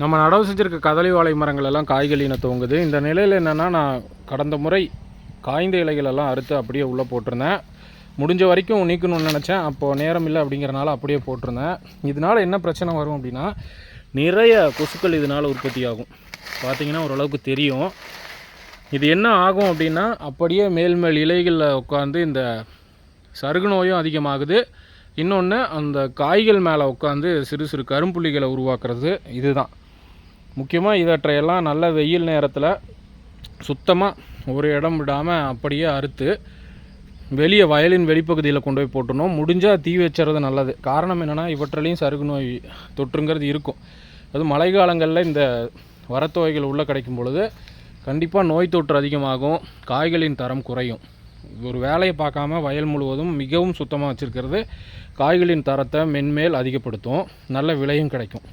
நம்ம நடவு செஞ்சிருக்க கதளி வாழை மரங்கள் எல்லாம் காய்கழின துவங்குது இந்த நிலையில் என்னென்னா நான் கடந்த முறை காய்ந்த இலைகளெல்லாம் அறுத்து அப்படியே உள்ளே போட்டிருந்தேன். முடிஞ்ச வரைக்கும் நீக்கணும்னு நினச்சேன். அப்போது நேரம் இல்லை அப்படிங்கிறனால அப்படியே போட்டிருந்தேன். இதனால் என்ன பிரச்சனை வரும் அப்படின்னா நிறைய கொசுக்கள் இதனால் உற்பத்தி ஆகும். பார்த்தீங்கன்னா ஓரளவுக்கு தெரியும். இது என்ன ஆகும் அப்படின்னா அப்படியே மேல் மேல் இலைகளில் உட்காந்து இந்த சருகு நோயும் அதிகமாகுது. இன்னொன்று அந்த காய்கள் மேலே உட்காந்து சிறு சிறு கரும்புள்ளிகளை உருவாக்குறது இதுதான். முக்கியமாக இவற்றையெல்லாம் நல்ல வெயில் நேரத்தில் சுத்தமாக ஒரு இடம் விடாமல் அப்படியே அறுத்து வெளியே வயலின் வெளிப்பகுதியில் கொண்டு போய் போட்டணும் முடிஞ்சால் தீ வச்சுறது நல்லது. காரணம் என்னென்னா இவற்றிலையும் சருகு நோய் தொற்றுங்கிறது இருக்கும். அது மழை காலங்களில் இந்த வரத்தொகைகள் உள்ளே கிடைக்கும் பொழுது கண்டிப்பாக நோய் தொற்று அதிகமாகும். காய்களின் தரம் குறையும். ஒரு வேலையை பார்க்காம வயல் முழுவதும் மிகவும் சுத்தமாக வச்சுருக்கிறது. காய்களின் தரத்தை மென்மேல் அதிகப்படுத்தும். நல்ல விலையும் கிடைக்கும்.